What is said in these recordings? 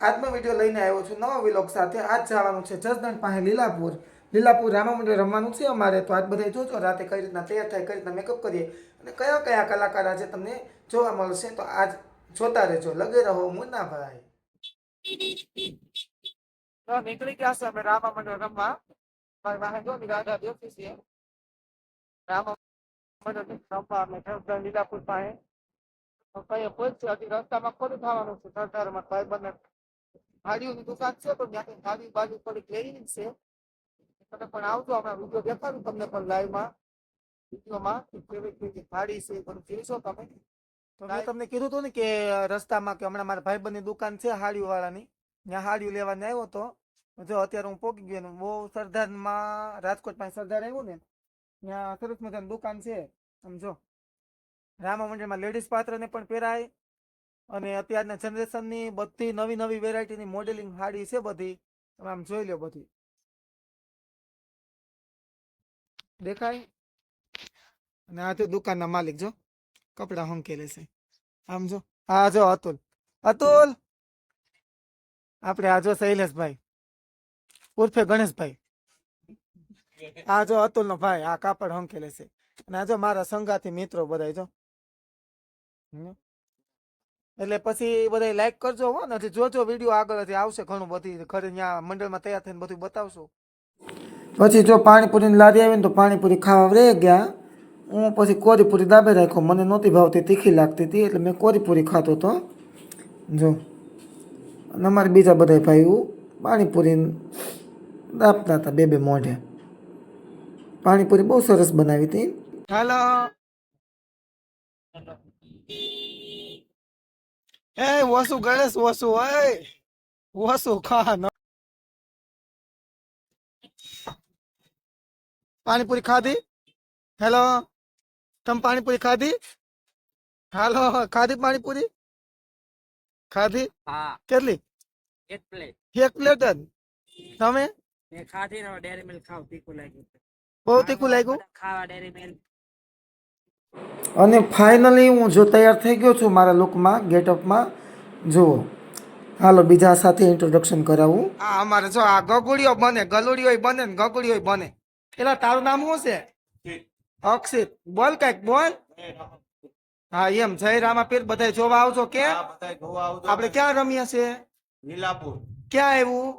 આજનો વીડિયો લઈને આવ્યો છું નવા વિલોગ સાથે. આજ જવાનું છે જસદણ પાસે લીલાપુર. લીલાપુર રામા મંદિર રમવાનું છે અમારે. તો આજ બધા જોજો રાતે કઈ રીતના તૈયાર થાય, કઈ રીતના મેકઅપ કરીએ અને કયા કયા કલાકાર આજે તમને જોવા મળશે તો આજ જોતા રહેજો. લગે રહો મુન્નાભાઈ. તો નીકળી ગયા છે અમે રામા મંદિર રમવા મારી વાહન જો રાધા બેસી છે. રામા મંદિર રમવા અમે જસદણ લીલાપુર પાસે. કઈ પહોંચ્યું રસ્તામાં ખોટું થવાનું છે. સરદારમાં ભાઈ બંને ગાડીઓની દુકાન છે પણ ત્યાંથી ગાડી બાજુ પડી લેવી છે. તમે પણ આવજો હમણાં વીડિયો દેખાડું તમને પણ લાઈવમાં વિડીયોમાં કેવી કેવી ગાડી છે એ જોઈશો તમે. મેં તમને કીધું હતું ને કે રસ્તામાં કે હમણાં મારા ભાઈબંધની દુકાન છે હાડીઓ વાળાની ત્યાં હાડીઓ લેવાને આવ્યો હતો. જો અત્યારે હું પોકી ગયો ને બહુ સરદારમાં પાસે સરદાર આવ્યું ને ત્યાં સરસ મજાની દુકાન છે. સમજો રામા મંદિરમાં લેડીઝ પાત્રને પણ પહેરાય અને અત્યારના જનરેશનની બધી નવી નવી વેરાયટીની મોડેલિંગ સાડી છે બધી. તમે આમ જોઈ લો બધી. દેખાય? અને આ તો દુકાનના માલિક જો, કપડા હંકેલે છે. આમ જો, આ જો અતુલ. અતુલ! આપણે આ જો શૈલેષભાઈ. ઉર્ફે ગણેશભાઈ. આ જો અતુલનો ભાઈ, આ કાપડ હંકેલે છે. અને આ જો મારા સંગાથી મિત્રો બધા જો. એટલે પછી બધા લાઈક કરજો હો, ને હજી જોજો વીડિયો આગળથી આવશે ઘણું બધી. ઘરે ત્યાં મંડળમાં તૈયાર થઈને બધું બતાવશું. પછી જો પાણીપુરીની લારી આવી ને તો પાણીપુરી ખાવા રહી ગયા. હું પછી કોરીપુરી દાબે રાખ્યો. મને નહોતી ભાવતી, તીખી લાગતી હતી, એટલે મેં કોરીપુરી ખાતો હતો જો. અને અમારે બીજા બધા ભાઈઓ પાણીપુરી દાબતા હતા બે બે મોઢે. પાણીપુરી બહુ સરસ બનાવી હતી. હાલો. એ વસુ ગણેશ વસુ ઓય વસુ ખા ન પાણીપુરી ખાધી હેલો તમે પાણીપુરી ખાધી હાલો ખાધી પાણીપુરી ખાધી હા કેટલી એક પ્લેટ એક પ્લેટ જ તમે મેં ખાધી ને ડેરી મિલ્ક ખાવ તીખું લાગ્યું બહુ તીખું લાગ્યું બધા ખાવા ડેરી મિલ્ક અને ફાઇનલી હું જો તૈયાર થઈ ગયો છું મારા લુકમાં ગેટઅપમાં જુઓ. હાલો બીજા સાથે ઇન્ટ્રોડક્શન કરાવું. આ અમારે જો આ ગગુડીઓ બને ગલુડીઓ બને ને ગગુડીઓ બને. પેલા તારું નામ શું છે? અક્ષિત. બોલ કંઈક બોલ. હા એમ. જય રામાપીર બધા જોવા આવજો કે? આ બધાય જોવા આવજો. આપણે ક્યાં રમીએ છે? લીલાપુર ક્યાં આવ્યું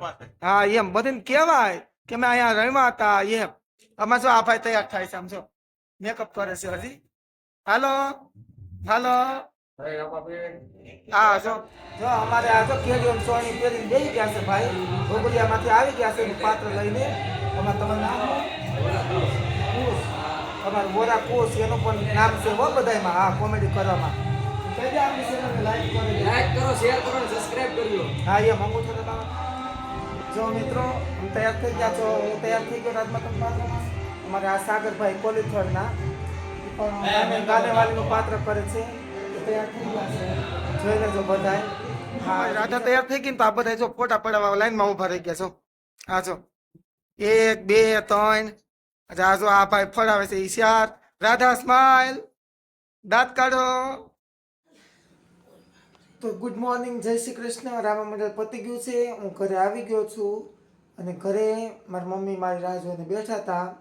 પાસે. હા એમ. બધાને કેવાય કે મેં અહીંયા રમ્યા હતા એમ. અમારે જો આ ભાઈ તૈયાર થાય છે આમ જો. મેકઅપ કરે છે હજી. હાલો? હાલો? હા જો જો અમારે આ જો કેડિયમ સોની પહેરીને બેસી ગયા છે ભાઈ. ગોગડિયામાંથી આવી ગયા છે પાત્ર લઈને. અમારે તમારું નામ? કુશ અમારું બોરા કુશ એનું પણ નામ છે હો બધાયમાં હા કોમેડી કરવામાં. લાઈક કરી. કરો શેર કરો સબસ્ક્રાઇબ કરજો હા એ મંગુ છો જો મિત્રો હું તૈયાર થઈ ગયા છો હું તૈયાર થઈ ગયો રાજમાં પાત્રમાં અમારે આ સાગરભાઈ કોલીથળના. પણ ગાલેવાલીનું પાત્ર કરે છે. તૈયાર થઈ ગયા છે. જોઈ લેજો બધાય. હા. રાધા તૈયાર થઈ ગઈ ને તો આ બધા જો ફોટા પડાવવા લાઈનમાં ઊભા રહી ગયા છો. આ જો. એક બે ત્રણ. આ જો આ ભાઈ ફળાવે છે ઈ રાધા સ્માઈલ દાંત કાઢો. તો ગુડ મોર્નિંગ જય શ્રી કૃષ્ણ. રામા મંડળ પતી ગયું છે. હું ઘરે આવી ગયો છું. અને ઘરે મારી મમ્મી મારી રાહ જોઈને બેઠા હતા.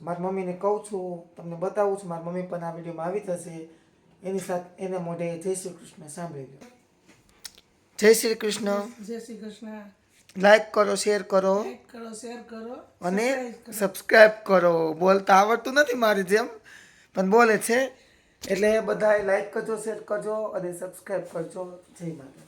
મારી મમ્મીને કહું છું તમને બતાવું છું મારી મમ્મી પણ આ વિડીયોમાં આવી થશે એની સાથે એને મોઢે જય શ્રી કૃષ્ણ સાંભળી લો જય શ્રી કૃષ્ણ. જય શ્રી કૃષ્ણ. લાઈક કરો શેર કરો. કરો શેર કરો. અને સબસ્ક્રાઇબ કરો. બોલતા આવડતું નથી મારી જેમ પણ બોલે છે. એટલે બધાએ લાઈક કરજો શેર કરજો અને સબસ્ક્રાઇબ કરજો. જય માતા